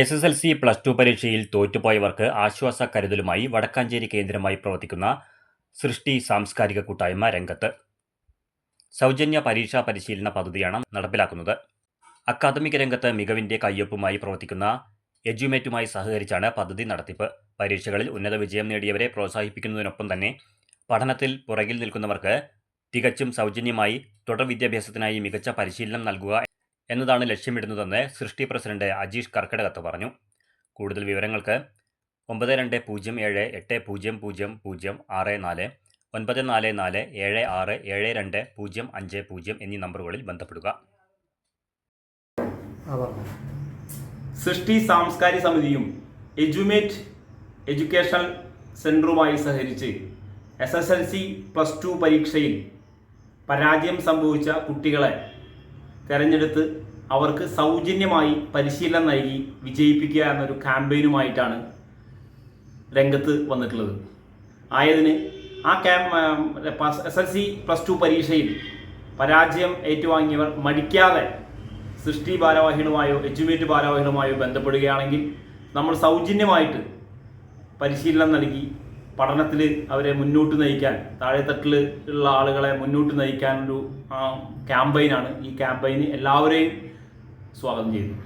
S S L C plus two പരീക്ഷയിൽ തോറ്റുപോയവർക്ക് ആശ്വാസ കരുതലുമായി വടക്കാഞ്ചേരി കേന്ദ്രമായി പ്രവർത്തിക്കുന്ന സൃഷ്ടി സാംസ്കാരിക കൂട്ടായ്മ രംഗത്ത്. സൗജന്യ പരീക്ഷാ പരിശീലന പദ്ധതിയാണ് നടപ്പിലാക്കുന്നത്. അക്കാദമിക രംഗത്ത് മികവിന്റെ കയ്യൊപ്പുമായി പ്രവർത്തിക്കുന്ന എജ്യുമേറ്റുമായി സഹകരിച്ചാണ് പദ്ധതി നടത്തിപ്പ്. പരീക്ഷകളിൽ ഉന്നത വിജയം നേടിയവരെ പ്രോത്സാഹിപ്പിക്കുന്നതിനൊപ്പം തന്നെ പഠനത്തിൽ പുറകിൽ നിൽക്കുന്നവർക്ക് തികച്ചും സൗജന്യമായി തുടർ വിദ്യാഭ്യാസത്തിനായി മികച്ച പരിശീലനം നൽകുക എന്നതാണ് ലക്ഷ്യമിടുന്നതെന്ന് സൃഷ്ടി പ്രസിഡന്റ് അജീഷ് കർക്കിടകത്ത് പറഞ്ഞു. കൂടുതൽ വിവരങ്ങൾക്ക് ഒമ്പത് രണ്ട് പൂജ്യം ഏഴ് എട്ട് പൂജ്യം പൂജ്യം പൂജ്യം ആറ് നാല് ഒൻപത് നാല് നാല് ഏഴ് ആറ് ഏഴ് രണ്ട് പൂജ്യം അഞ്ച് പൂജ്യം എന്നീ നമ്പറുകളിൽ ബന്ധപ്പെടുക. സൃഷ്ടി സാംസ്കാരിക സമിതിയും എജുമേറ്റ് എഡ്യൂക്കേഷൻ സെന്ററുമായി സഹകരിച്ച് S S L C plus two പരീക്ഷയിൽ പരാജയം സംഭവിച്ച കുട്ടികളെ തിരഞ്ഞെടുത്ത് അവർക്ക് സൗജന്യമായി പരിശീലനം നൽകി വിജയിപ്പിക്കുക എന്നൊരു ക്യാമ്പയിനുമായിട്ടാണ് രംഗത്ത് വന്നിട്ടുള്ളത്. ആയതിന് ആ camp S L C plus two പരീക്ഷയിൽ പരാജയം ഏറ്റുവാങ്ങിയവർ മടിക്കാതെ സൃഷ്ടി ഭാരവാഹികളുമായോ എജ്യുമേറ്റ് ഭാരവാഹികളുമായോ ബന്ധപ്പെടുകയാണെങ്കിൽ നമ്മൾ സൗജന്യമായിട്ട് പരിശീലനം നൽകി പഠനത്തിൽ അവരെ മുന്നോട്ട് നയിക്കാൻ താഴെത്തട്ടിൽ ഉള്ള ആളുകളെ മുന്നോട്ട് നയിക്കാൻ ഒരു ക്യാമ്പയിനാണ് ഈ ക്യാമ്പയിന് എല്ലാവരെയും സ്വാഗതം ചെയ്യുന്നു.